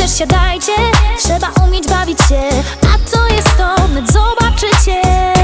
też siadajcie. Trzeba umieć bawić się, a to jest to, zobaczycie.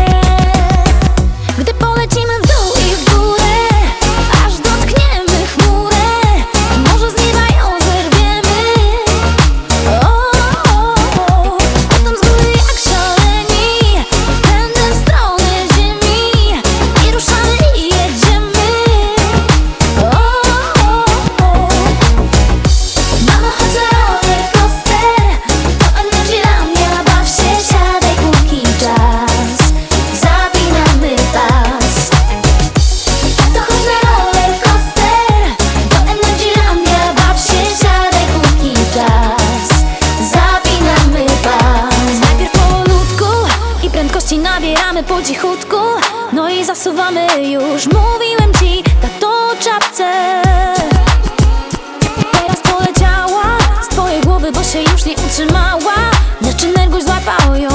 Wracamy po cichutku, no i zasuwamy już. Mówiłem ci, na to czapce. Teraz poleciała z twojej głowy, bo się już nie utrzymała. Neczynny złapał ją.